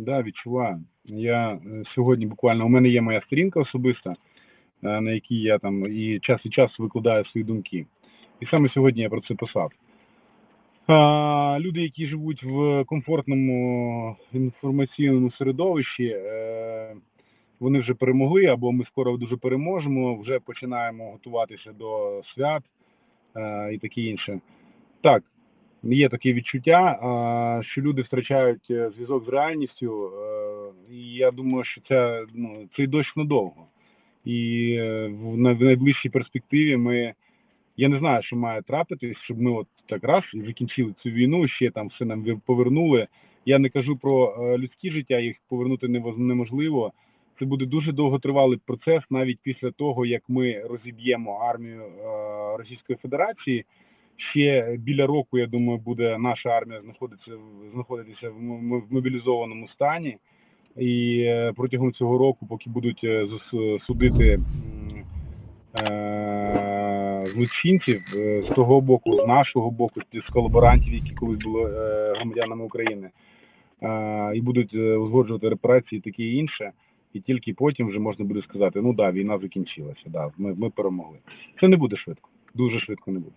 Да, відчуваю. Я е, сьогодні буквально у мене є моя сторінка особиста, е, на якій я там і час від часу викладаю свої думки. І саме сьогодні я про це писав. А, люди, які живуть в комфортному інформаційному середовищі, е, вони вже перемогли, або ми скоро дуже переможемо, вже починаємо готуватися до свят і таке інше. Так, є таке відчуття, що люди втрачають е, зв'язок з реальністю, е, і я думаю, що це ну, цей дощ надовго. І е, в найближчій перспективі ми. Я не знаю, що має трапитись, щоб ми от так раз закінчили цю війну, ще там все нам повернули. Я не кажу про е, людські життя, їх повернути неможливо. Це буде дуже довготривалий процес, навіть після того, як ми розіб'ємо армію е, Російської Федерації. Ще біля року, я думаю, буде наша армія знаходитися знаходитися в мобілізованому стані. І е, протягом цього року, поки будуть е, судити е, злочинців з того боку, з нашого боку, з колаборантів, які колись були громадянами України, і будуть узгоджувати репарації і інше. І тільки потім вже можна буде сказати: ну да, війна закінчилася, да, ми, ми перемогли. Це не буде швидко, дуже швидко не буде.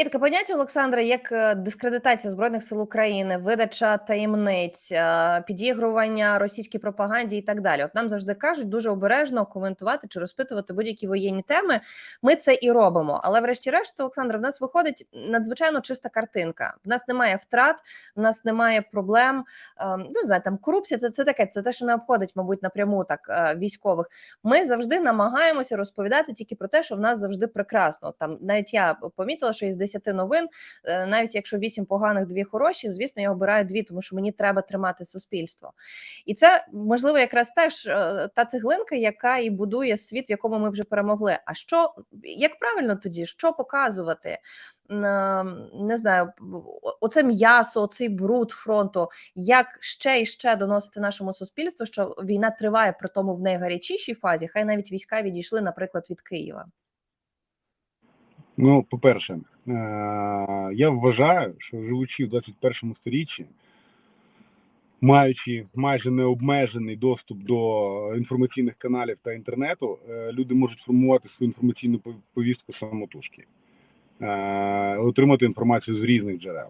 Є таке поняття, Олександра, як е, дискредитація збройних сил України, видача таємниць, е, підігрування російській пропаганді і так далі. От нам завжди кажуть дуже обережно коментувати чи розпитувати будь-які воєнні теми. Ми це і робимо. Але, врешті-решт, Олександра, в нас виходить надзвичайно чиста картинка. В нас немає втрат, в нас немає проблем. Е, Ну, знаю, там корупція це, це таке, це те, що не обходить, мабуть, напряму так військових. Ми завжди намагаємося розповідати тільки про те, що в нас завжди прекрасно. Там навіть я помітила, що із 10 новин, е, навіть якщо 8 поганих, дві хороші, звісно, я обираю дві, тому що мені треба тримати суспільство. І це можливо якраз теж е, та цеглинка, яка і будує світ, в якому ми вже перемогли. А що як правильно тоді, що показувати? Е, Не знаю, оце м'ясо, оцей бруд фронту. Як ще і ще доносити нашому суспільству, що війна триває при тому в найгарячішій фазі, хай навіть війська відійшли, наприклад, від Києва. Ну, по-перше, е, я вважаю, що живучи в 21 сторіччі, маючи майже необмежений доступ до інформаційних каналів та інтернету, е, люди можуть формувати свою інформаційну повістку самотужки, е, отримати інформацію з різних джерел.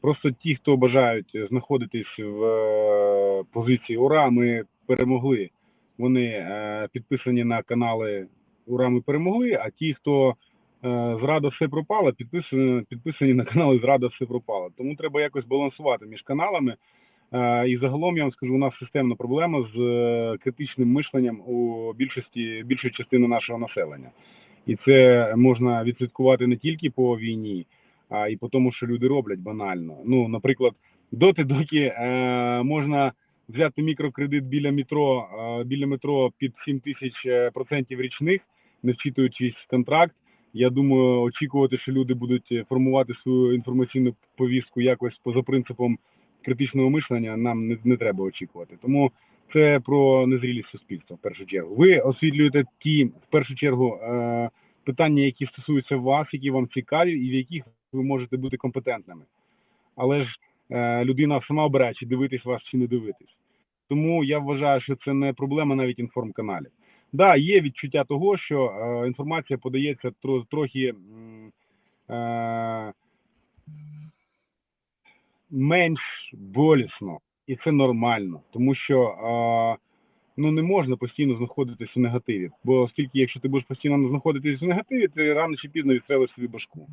Просто ті, хто бажають знаходитись в позиції Ура, ми перемогли. Вони підписані на канали Ура, ми перемогли. А ті, хто е, зрада все пропала, підписані, підписані на канали Зрада все пропало. Тому треба якось балансувати між каналами. Е, І загалом я вам скажу, у нас системна проблема з е, критичним мишленням у більшості більшої частини нашого населення. І це можна відслідкувати не тільки по війні, а й по тому, що люди роблять банально. Ну, наприклад, доти, доки е, можна взяти мікрокредит біля метро, біля метро під 7 тисяч е, процентів річних, не вчитуючись контракт. Я думаю, очікувати, що люди будуть е, формувати свою інформаційну повістку якось поза принципом критичного мишлення, нам не, не треба очікувати. Тому це про незрілість суспільства в першу чергу. Ви освітлюєте ті в першу чергу е, питання, які стосуються вас, які вам цікаві, і в яких ви можете бути компетентними. Але ж людина сама обирає, чи дивитись вас, чи не дивитись. Тому я вважаю, що це не проблема навіть інформканалів. Да, є відчуття того, що е, інформація подається тро, трохи е, менш болісно, і це нормально, тому що е, ну не можна постійно знаходитись у негативі. Бо оскільки, якщо ти будеш постійно знаходитись у негативі, ти рано чи пізно відстрелиш собі башку.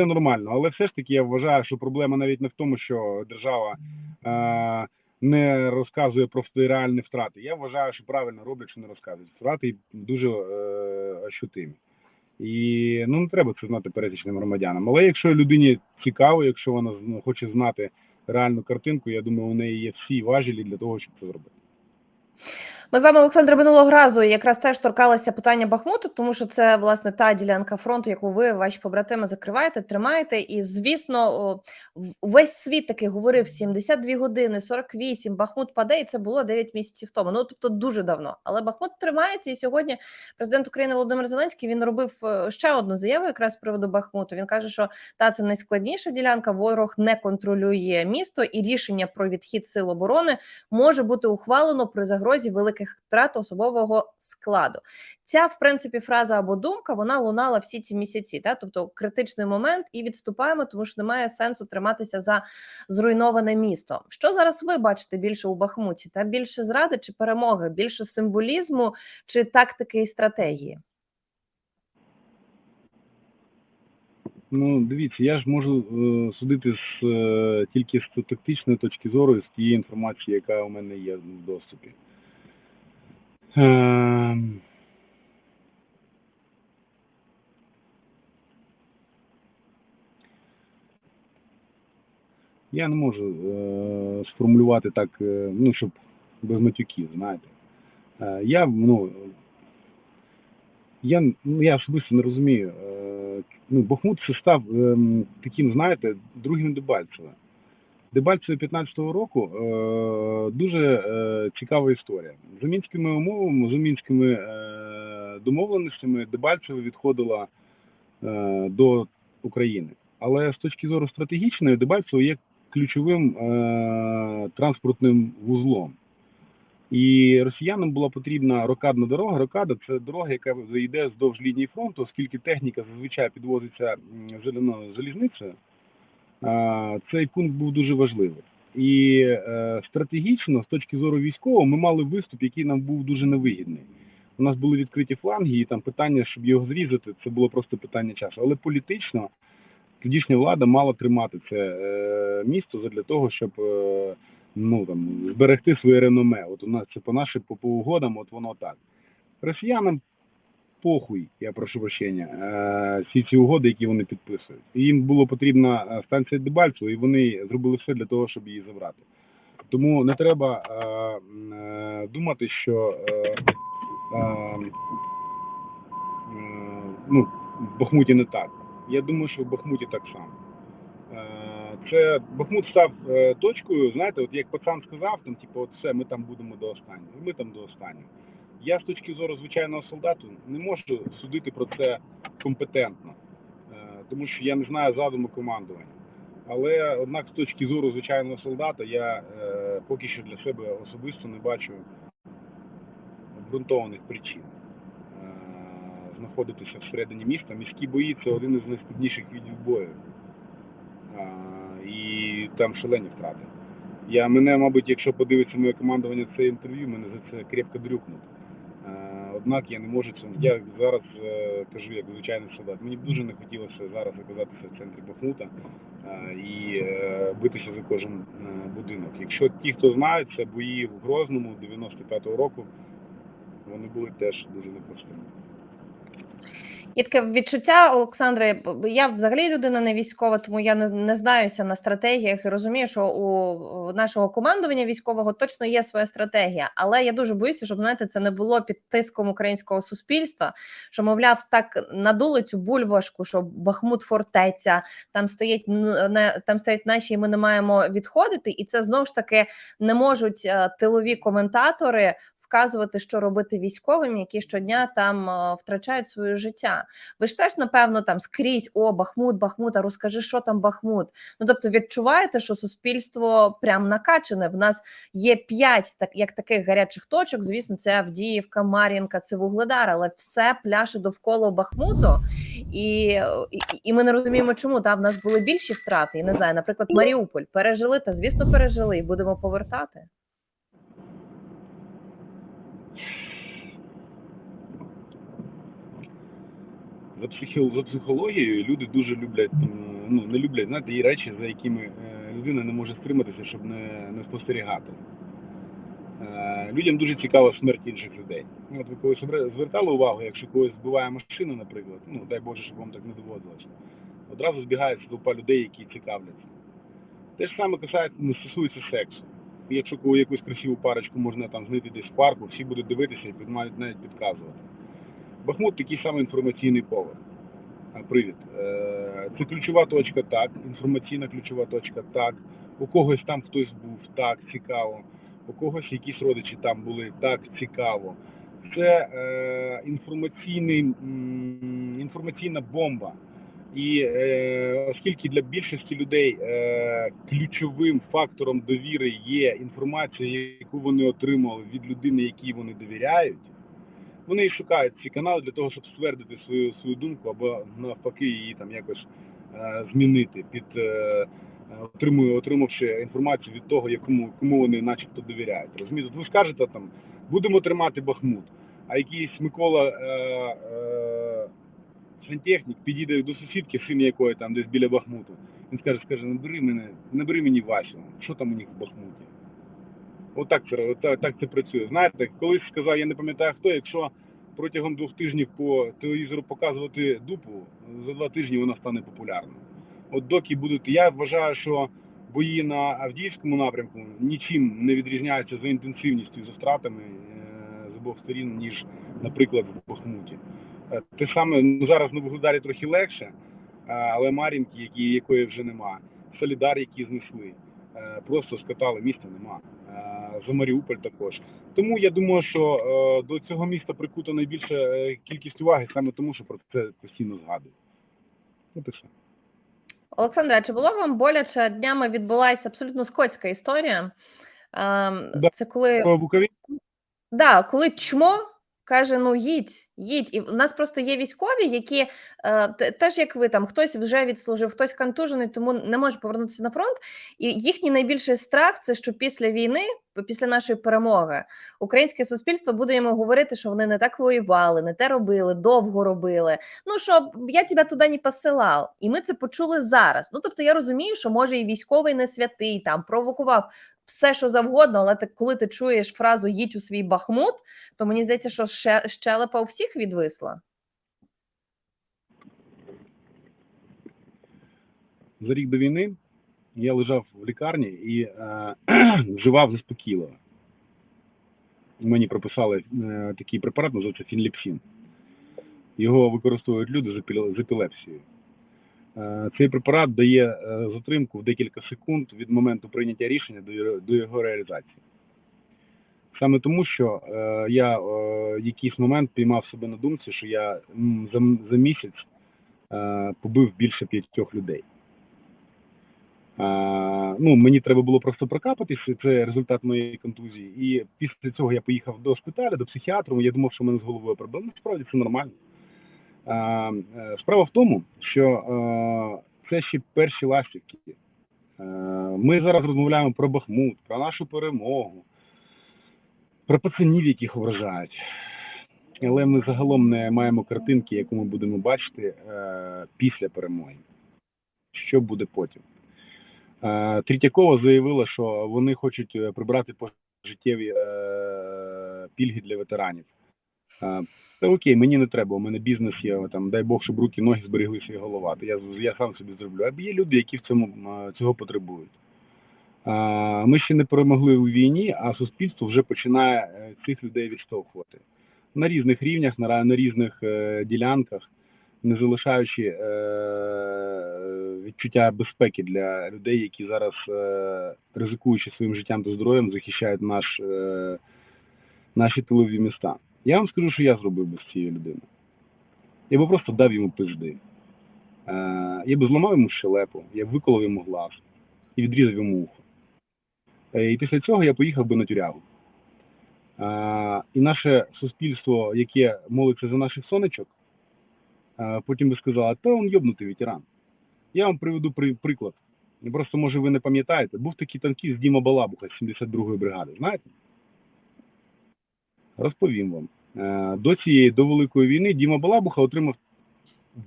Це нормально, але все ж таки я вважаю, що проблема навіть не в тому, що держава е, не розказує про реальні втрати. Я вважаю, що правильно роблять, що не розказують. Втрати дуже е, ощутимі. І ну не треба це знати пересічним громадянам. Але якщо людині цікаво, якщо вона ну, хоче знати реальну картинку, я думаю, у неї є всі важелі для того, щоб це зробити. Ми з вами, Олександр, минулого разу якраз теж торкалися питання Бахмуту, тому що це власне та ділянка фронту, яку ви, ваші побратими, закриваєте, тримаєте. І звісно, весь світ таки говорив 72 години, 48, Бахмут паде, і це було 9 місяців тому. Ну тобто дуже давно. Але Бахмут тримається. І сьогодні президент України Володимир Зеленський він робив е, ще одну заяву, якраз з приводу Бахмуту. Він каже, що та це найскладніша ділянка. Ворог не контролює місто, і рішення про відхід сил оборони може бути ухвалено при загрозі великих втрат особового складу. Ця, в принципі, фраза або думка вона лунала всі ці місяці. Та? Тобто критичний момент і відступаємо, тому що немає сенсу триматися за зруйноване місто. Що зараз ви бачите більше у Бахмуті? Та більше зради чи перемоги, більше символізму чи тактики і стратегії? Ну, дивіться, я ж можу е, судити з е, тільки з тактичної точки зору з тієї інформації, яка у мене є в доступі. Е, я не можу е, сформулювати так, е, ну, щоб без матюків, знаєте. Е, я, ну, я, ну, я особисто не розумію. Е, ну, Бахмут це став ем, таким, знаєте, другим Дебальцеве. Дебальцеве 15-го року е, дуже е, цікава історія. За мінськими умовами, за мінськими е, домовленостями Дебальцеве відходила е, до України. Але з точки зору стратегічної, Дебальцево є ключовим е, транспортним вузлом. І росіянам була потрібна рокадна дорога. Рокада це дорога, яка йде вздовж лінії фронту, оскільки техніка зазвичай підвозиться железною залізницею. Цей пункт був дуже важливий. І е, стратегічно, з точки зору військового, ми мали виступ, який нам був дуже невигідний. У нас були відкриті фланги, і там питання, щоб його зрізати, це було просто питання часу. Але політично тодішня влада мала тримати це е, місто для того, щоб е, ну там зберегти своє реноме. От у нас це по нашим по угодам, от воно так. Росіянам похуй, я прошу прощення, е, всі ці угоди, які вони підписують. Їм було потрібна е, станція Дебальцево, і вони зробили все для того, щоб її забрати. Тому не треба е, думати, що ну, в Бахмуті не так. Я думаю, що в Бахмуті так само. Це Бахмут став точкою, знаєте, от як пацан сказав, там, типу, от все, ми там будемо до останнього, ми там до останнього. Я з точки зору звичайного солдату не можу судити про це компетентно, е, тому що я не знаю задуму командування. Але однак з точки зору звичайного солдата я е, поки що для себе особисто не бачу обґрунтованих причин е, знаходитися всередині міста. Міські бої це один із найскладніших видів бою. І там шалені втрати. Я мене, мабуть, якщо подивиться моє командування це інтерв'ю, мене за це крепко дрюкнуть. Однак я не можу цьому. Я зараз е, кажу як звичайний солдат. Мені дуже не хотілося зараз оказатися в центрі Бахмута і е, битися за кожен е, будинок. Якщо ті, хто знають, це бої в Грозному 95-го року, вони були теж дуже непростими. Є таке відчуття, Олександре. Я взагалі людина не військова, тому я не, не знаюся на стратегіях і розумію, що у нашого командування військового точно є своя стратегія. Але я дуже боюся, щоб знаєте, це не було під тиском українського суспільства, що мовляв, так надули цю бульбашку, що Бахмут фортеця, там стоять там стоять наші, і ми не маємо відходити. І це знову ж таки не можуть е, тилові коментатори вказувати, що робити військовим, які щодня там е, втрачають своє життя. Ви ж теж, напевно, там скрізь о, Бахмут, Бахмут, а розкажи, що там Бахмут. Ну тобто, відчуваєте, що суспільство прям накачане. В нас є п'ять так, як таких гарячих точок. Звісно, це Авдіївка, Мар'їнка, це Вугледар, але все пляше довкола Бахмуту, і, і, і ми не розуміємо, чому та в нас були більші втрати. І не знаю, наприклад, Маріуполь пережили та звісно пережили, і будемо повертати. За, психологією люди дуже люблять, ну не люблять, знаєте, є речі, за якими е, людина не може стриматися, щоб не, не спостерігати. Е, людям дуже цікава смерть інших людей. Ну, От ви колись звертали увагу, якщо когось збиває машина, наприклад, ну дай Боже, щоб вам так не доводилося. Одразу збігається толпа людей, які цікавляться. Те ж саме касається, ну, стосується сексу. якщо якусь красиву парочку можна там знайти десь в парку, всі будуть дивитися і навіть підказувати. Бахмут такий самий інформаційний повод. Привід. Е, Це ключова точка, так. Інформаційна ключова точка, так. У когось там хтось був, так, цікаво. У когось якісь родичі там були, так, цікаво. Це е, інформаційний, інформаційна бомба. І е, оскільки для більшості людей е, ключовим фактором довіри є інформація, яку вони отримали від людини, якій вони довіряють, вони і шукають ці канали для того, щоб ствердити свою свою думку або навпаки її там якось е, змінити, під е, е, отримує, отримавши інформацію від того, якому кому вони начебто довіряють. Розумієте, ви скажете там, будемо тримати Бахмут, а якийсь Микола е, е, сантехнік підійде до сусідки, син якої там десь біля Бахмуту. Він скаже, скаже, набери мене, набери мені Васю, що там у них в Бахмуті. Отак це, так це працює. Знаєте, колись сказав, я не пам'ятаю хто, якщо протягом двох тижнів по телевізору показувати дупу, за два тижні вона стане популярною. От доки будуть. Я вважаю, що бої на Авдіївському напрямку нічим не відрізняються за інтенсивністю за втратами е, з обох сторін, ніж, наприклад, в Бахмуті. Е, Те саме ну, зараз на Вугледарі трохи легше, е, але Мар'їнки, якої вже нема, Солідар, які знесли, просто скатали, міста нема. Е, За Маріуполь також. Тому я думаю, що е, до цього міста прикута найбільша е, кількість уваги саме тому, що про це постійно згадують. От і все. Олександре, а чи було вам боляче днями відбулася абсолютно скотська історія? Ем, Це коли Да, коли чмо каже: ну їдь, їдь. І в нас просто є військові, які е, теж як ви там, хтось вже відслужив, хтось контужений, тому не може повернутися на фронт. І їхній найбільший страх це що після війни, після нашої перемоги, українське суспільство буде йому говорити, що вони не так воювали, не те робили, довго робили. Ну що я тебе туди не посилав. І ми це почули зараз. Ну тобто, я розумію, що може і військовий не святий там провокував все, що завгодно, але ти, коли ти чуєш фразу їдь у свій бахмут, то мені здається, що ще, щелепа у всіх відвисла. за рік до війни я лежав в лікарні і е, заспокійливо. Мені прописали е, такий препарат, називається фінліпсін. Його використовують люди з епілепсією. Е, цей препарат дає е, затримку в декілька секунд від моменту прийняття рішення до, його- реалізації. Саме тому, що е, я в якийсь момент піймав себе на думці, що я за, місяць побив більше п'ятьох людей. Ну, мені треба було просто прокапатися, це результат моєї контузії. І після цього я поїхав до шпиталю, до психіатру. Я думав, що в мене з головою проблеми. Насправді це нормально. Е, справа в тому, що е, це ще перші ластівки. Е, ми зараз розмовляємо про Бахмут, про нашу перемогу, про пацанів, яких вражають. Але ми загалом не маємо картинки, яку ми будемо бачити після перемоги. Що буде потім? Третьякова заявила, що вони хочуть прибрати пожиттєві пільги для ветеранів. Е, Та окей, мені не треба, у мене бізнес є, там, дай Бог, щоб руки, ноги збереглися і голова. То я, я сам собі зроблю. А є люди, які в цьому цього потребують. Ми ще не перемогли у війні, а суспільство вже починає е, цих людей відштовхувати на різних рівнях, на, на різних е, ділянках не залишаючи е, відчуття безпеки для людей, які зараз, ризикуючи своїм життям та здоров'ям, захищають наш, наші тилові міста. Я вам скажу, що я зробив би з цією людиною. Я би просто дав йому пизди. Е, я би зламав йому щелепу, я б виколов йому глаз і відрізав йому ухо. Е, і після цього я поїхав би на тюрягу. Е, і наше суспільство, яке молиться за наших сонечок, потім би сказала, та он йобнутий ветеран. Я вам приведу приклад. Просто, може, ви не пам'ятаєте, був такий танкіст Діма Балабуха з 72-ї бригади, знаєте? Розповім вам. Е, До цієї, до Великої війни Діма Балабуха отримав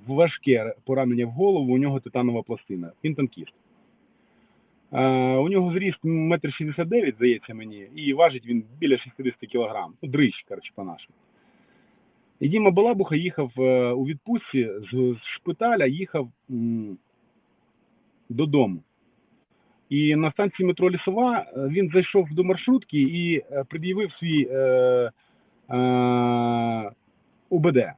важке поранення в голову, у нього титанова пластина. Він танкіст. Е, У нього зріст метр шістдесят дев'ять, здається мені, і важить він біля 60 кілограм. Ну, дрищ, коротше, по-нашому. І Діма Балабуха їхав е, у відпустці з, шпиталя, їхав додому. І на станції метро Лісова він зайшов до маршрутки і пред'явив свій УБД, е,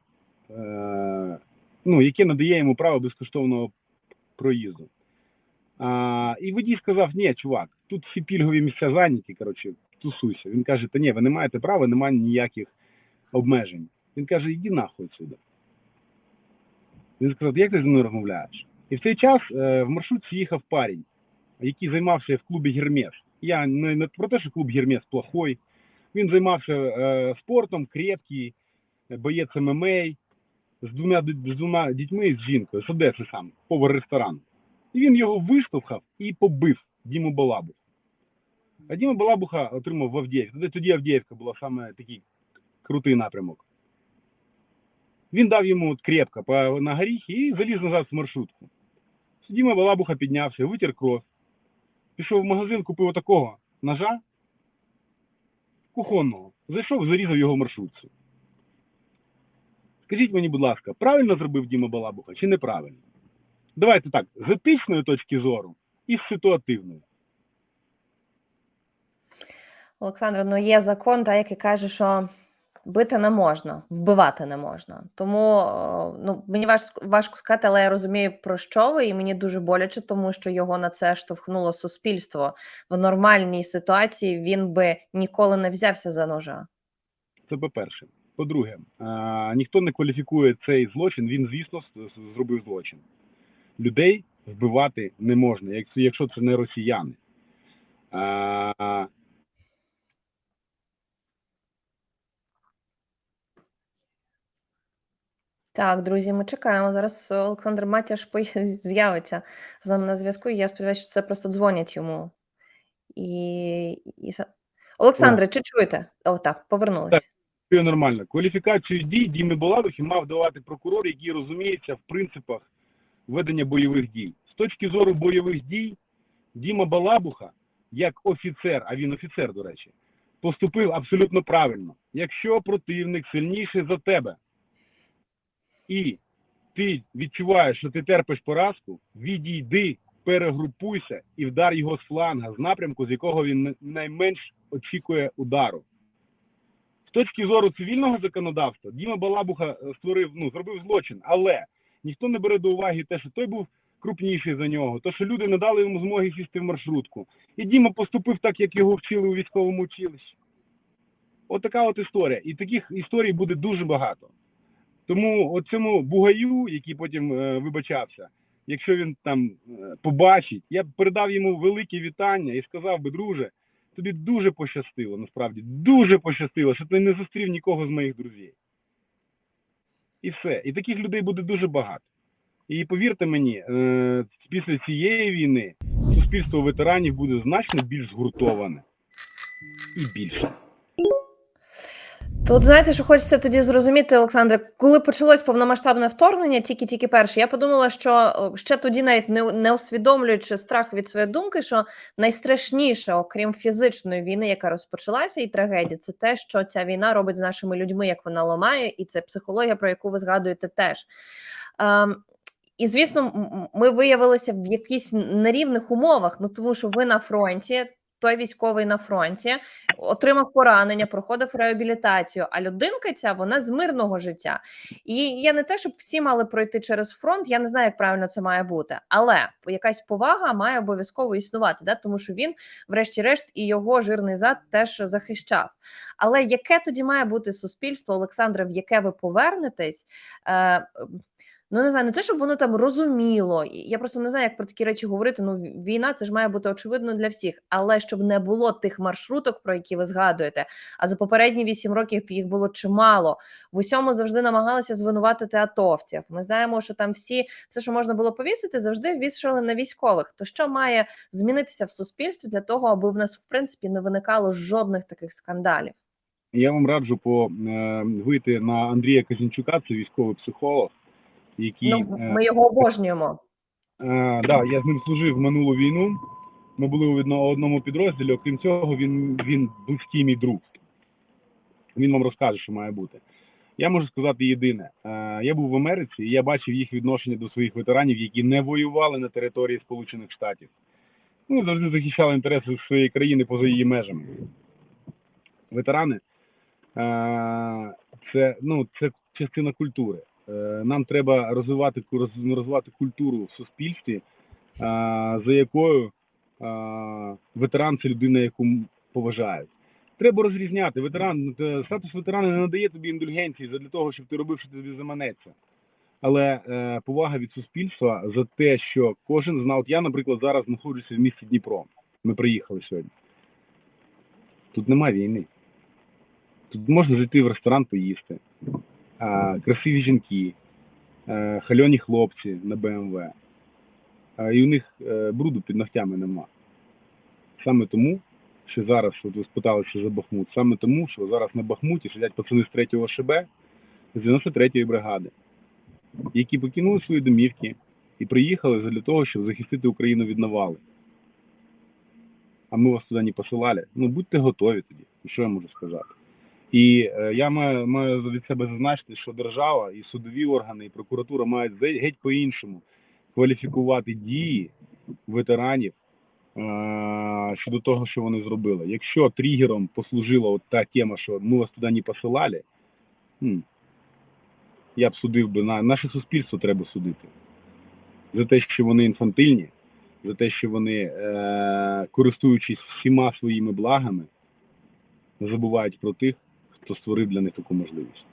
ну, яке надає йому право безкоштовного проїзду. А, і водій сказав: ні, чувак, тут всі пільгові місця зайняті, коротше, тусуйся. Він каже, та ні, ви не маєте права, немає ніяких обмежень. Він каже, йди нахуй сюди. Він сказав, як ти зі мною розмовляєш? І в цей час е, в маршрутці їхав парень, який займався в клубі Гермес. Я не, не про те, що клуб Гермес плохой. Він займався е, спортом, крепкий, боєць ММА, з двома, з двома дітьми і з жінкою, з Одеси сам, повар ресторану. І він його виштовхав і побив Діму Балабу. А Діма Балабуха отримав в Авдіївці. Тоді, Авдіївка була саме такий крутий напрямок. Він дав йому от крепко по, на горіхи і заліз назад в маршрутку. Діма Балабуха піднявся, витер кров, пішов в магазин, купив отакого ножа кухонного, зайшов, зарізав його маршрутцю. Скажіть мені, будь ласка, правильно зробив Діма Балабуха чи неправильно? Давайте так, з етичної точки зору і з ситуативної. Олександр, ну є закон, та, який каже, що бити не можна, вбивати не можна. Тому е, ну, мені важко, важко сказати, але я розумію, про що ви, і мені дуже боляче, тому що його на це штовхнуло суспільство. В нормальній ситуації він би ніколи не взявся за ножа. Це по-перше. По-друге, ніхто не кваліфікує цей злочин, він, звісно, зробив злочин. Людей вбивати не можна, якщо, це не росіяни. А, Так, друзі, ми чекаємо. Зараз Олександр Матяш пої- з'явиться з нами на зв'язку. І я сподіваюся, що це просто дзвонять йому. І, і... са- Олександре, чи чуєте? О, так, повернулися. Все нормально. Кваліфікацію дій Діми Балабухи мав давати прокурор, який розуміється в принципах ведення бойових дій. З точки зору бойових дій, Діма Балабуха, як офіцер, а він офіцер, до речі, поступив абсолютно правильно. Якщо противник сильніший за тебе, і ти відчуваєш, що ти терпиш поразку, відійди, перегрупуйся і вдар його з фланга, з напрямку, з якого він найменш очікує удару. З точки зору цивільного законодавства, Діма Балабуха е, створив, ну, зробив злочин, але ніхто не бере до уваги те, що той був крупніший за нього, то що люди не дали йому змоги сісти в маршрутку. І Діма поступив так, як його вчили у військовому училищі. От така от історія. І таких історій буде дуже багато. Тому от цьому бугаю, який потім е, вибачався, якщо він там е, побачить, я б передав йому велике вітання і сказав би, друже, тобі дуже пощастило, насправді, дуже пощастило, що ти не зустрів нікого з моїх друзів. І все. І таких людей буде дуже багато. І повірте мені, е, після цієї війни суспільство ветеранів буде значно більш згуртоване і більше. Тут знаєте, що хочеться тоді зрозуміти, Олександре, коли почалось повномасштабне вторгнення, тільки-тільки перше, я подумала, що ще тоді, навіть не, не усвідомлюючи страх від своєї думки, що найстрашніше, окрім фізичної війни, яка розпочалася, і трагедії, це те, що ця війна робить з нашими людьми, як вона ламає, і це психологія, про яку ви згадуєте, теж. Ем, і звісно, ми виявилися в якихось нерівних умовах. Ну тому що ви на фронті, той військовий на фронті отримав поранення, проходив реабілітацію. А людинка ця вона з мирного життя. І я не те, щоб всі мали пройти через фронт. Я не знаю, як правильно це має бути, але якась повага має обов'язково існувати, да? тому що він, врешті-решт, і його жирний зад теж захищав. Але яке тоді має бути суспільство, Олександре, в яке ви повернетесь? Е, Ну, не знаю, не те, щоб воно там розуміло. Я просто не знаю, як про такі речі говорити. Ну, війна це ж має бути очевидно для всіх, але щоб не було тих маршруток, про які ви згадуєте. А за попередні вісім років їх було чимало. В усьому завжди намагалися звинуватити атовців. Ми знаємо, що там всі, все, що можна було повісити, завжди вішали на військових. То що має змінитися в суспільстві для того, аби в нас в принципі не виникало жодних таких скандалів? Я вам раджу по, е, вийти на Андрія Казінчука, це військовий психолог, який Ну, е, ми його обожнюємо. Е, да, я з ним служив минулу війну. Ми були у одному підрозділі. Окрім цього, він, він близький мій друг. Він вам розкаже, що має бути. Я можу сказати єдине: Е, я був в Америці, і я бачив їх відношення до своїх ветеранів, які не воювали на території Сполучених Штатів. ну, завжди захищали інтереси своєї країни поза її межами. Ветерани е, це, ну, це частина культури. Е, Нам треба розвивати, розвивати культуру в суспільстві, е, за якою е, ветеран це людина, яку поважають. Треба розрізняти. Ветеран, статус ветерана не надає тобі індульгенції для того, щоб ти робив, що тобі заманеться. Але повага від суспільства за те, що кожен знав. Я, наприклад, зараз знаходжуся в місті Дніпро. Ми приїхали сьогодні. Тут нема війни. Тут можна зайти в ресторан поїсти. Красиві жінки, хальоні хлопці на БМВ. І у них е, бруду під ногтями нема. Саме тому, що зараз, от ви спиталися за Бахмут, саме тому, що зараз на Бахмуті сидять пацани з 3-го ШБ, з 93-ї бригади, які покинули свої домівки і приїхали для того, щоб захистити Україну від навали. А ми вас туди не посилали. Ну будьте готові тоді. Що я можу сказати? І е, я маю, маю від себе зазначити, що держава і судові органи, і прокуратура мають геть по-іншому кваліфікувати дії ветеранів е, щодо того, що вони зробили. Якщо тригером послужила от та тема, що ми вас туди не посилали, я б судив би на наше суспільство треба судити за те, що вони інфантильні, за те, що вони, е, користуючись всіма своїми благами, забувають про тих, хто створив для них таку можливість.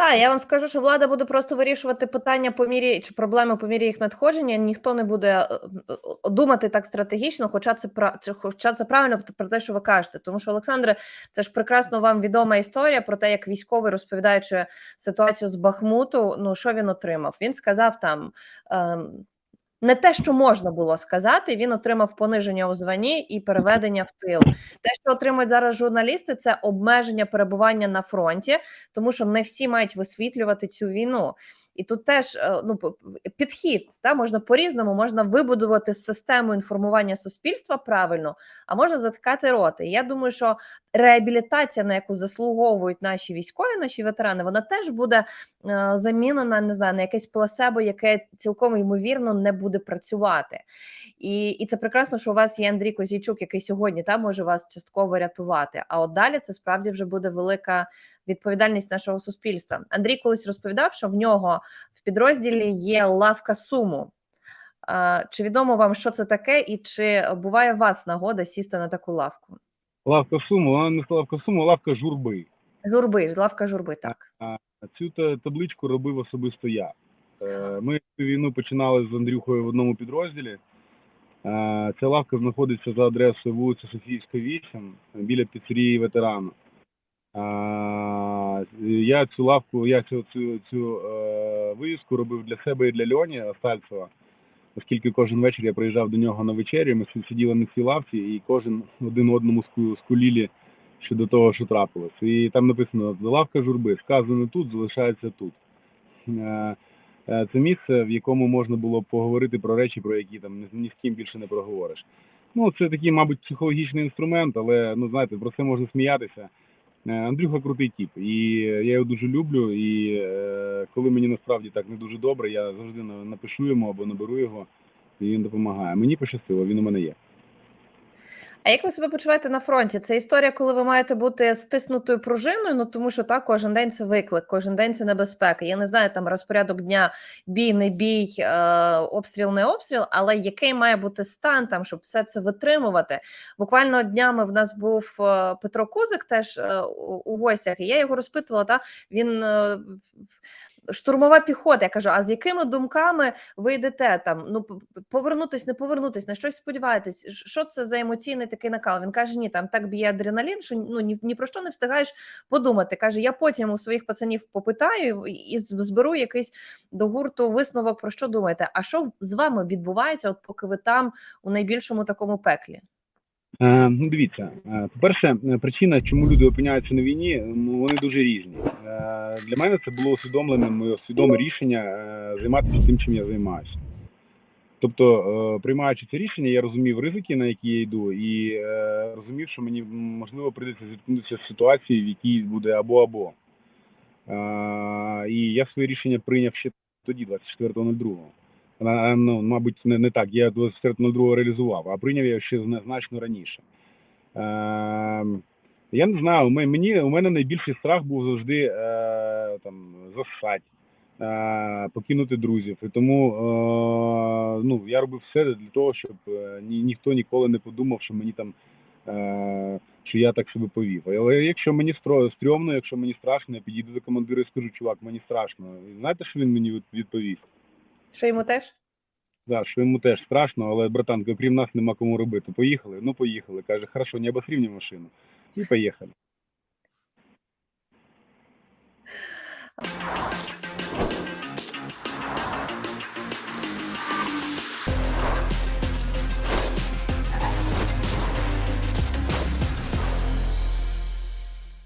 Так, я вам скажу, що влада буде просто вирішувати питання по мірі чи проблеми по мірі їх надходження. Ніхто не буде е, е, думати так стратегічно, хоча це хоча це правильно про те, що ви кажете. Тому що Олександре, це ж прекрасно вам відома історія про те, як військовий розповідаючи ситуацію з Бахмуту. Ну що він отримав? Він сказав там. ем, не те, що можна було сказати, він отримав пониження у званні і переведення в тил. Те, що отримують зараз журналісти, це обмеження перебування на фронті, тому що не всі мають висвітлювати цю війну. І тут теж е, ну підхід та можна по-різному, можна вибудувати систему інформування суспільства правильно, а можна заткати роти. Я думаю, що реабілітація, на яку заслуговують наші військові, наші ветерани, вона теж буде е, замінена, не знаю, на якесь плацебо, яке цілком ймовірно не буде працювати. І, і це прекрасно, що у вас є Андрій Козійчук, який сьогодні та може вас частково рятувати. А от далі це справді вже буде велика відповідальність нашого суспільства. Андрій колись розповідав, що в нього в підрозділі є лавка суму. Чи відомо вам, що це таке, і чи буває у вас нагода сісти на таку лавку? Лавка суму, вона не лавка суму, а лавка журби. Журби, лавка журби, так. Цю табличку робив особисто я. Е, Ми цю війну починали з Андрюхою в одному підрозділі. Е, Ця лавка знаходиться за адресою вулиця Софіївська, 8, біля піцерії ветерану. Я цю лавку, я цю, цю, цю е, вивіску робив для себе і для Льоні Остальцева, оскільки кожен вечір я приїжджав до нього на вечерю, ми сиділи на цій лавці і кожен один одному скулілі щодо того, що трапилось. І там написано лавка журби, сказано тут, залишається тут. Е, е, Це місце, в якому можна було поговорити про речі, про які там ні з ким більше не проговориш. Ну, це такий, мабуть, психологічний інструмент, але ну знаєте, про це можна сміятися. Е, Андрюха крутий тіп, і я його дуже люблю. І е, коли мені насправді так не дуже добре, я завжди напишу йому або наберу його, і він допомагає. Мені пощастило, він у мене є. А як ви себе почуваєте на фронті? Це історія, коли ви маєте бути стиснутою пружиною. Ну тому що так, кожен день це виклик, кожен день це небезпека. Я не знаю там розпорядок дня, бій, не бій, е, обстріл, не обстріл, але який має бути стан там, щоб все це витримувати. Буквально днями в нас був е, Петро Кузик, теж е, у, гостях, і я його розпитувала. Та він. е, Штурмова піхота, я кажу, а з якими думками ви йдете там? Ну повернутись, не повернутись, на щось сподіваєтесь? Що це за емоційний такий накал? Він каже: ні, там так б'є адреналін, що ну ні, ні про що не встигаєш подумати. Каже, я потім у своїх пацанів попитаю і зберу якийсь до гурту висновок. Про що думаєте? А що з вами відбувається, от поки ви там у найбільшому такому пеклі? Е, ну, дивіться, е, по-перше, е, причина, чому люди опиняються на війні, ну вони дуже різні. Для мене це було усвідомлене моє свідоме рішення займатися тим, чим я займаюся. Тобто, приймаючи це рішення, я розумів ризики, на які я йду, і розумів, що мені можливо прийдеться зіткнутися з ситуацією, в якій буде або або. І я своє рішення прийняв ще тоді, 24.02. Ну, мабуть, не, не так. Я 24.02 реалізував, а прийняв я ще значно раніше. Е, я не знаю, мені, у мене найбільший страх був завжди е, там, засать, е, покинути друзів. І тому е, ну, я робив все для того, щоб е, ні, ніхто ніколи не подумав, що мені там. Е, що я так себе повів. Але якщо мені стрьомно, якщо мені страшно, я підійду до командира і скажу, чувак, мені страшно. І знаєте, що він мені від- відповів? Що йому теж? Да, що йому теж страшно, але братанка, крім нас нема кому робити. Поїхали? Ну поїхали. Каже, хорошо, не обосрів мені машину. І поїхали.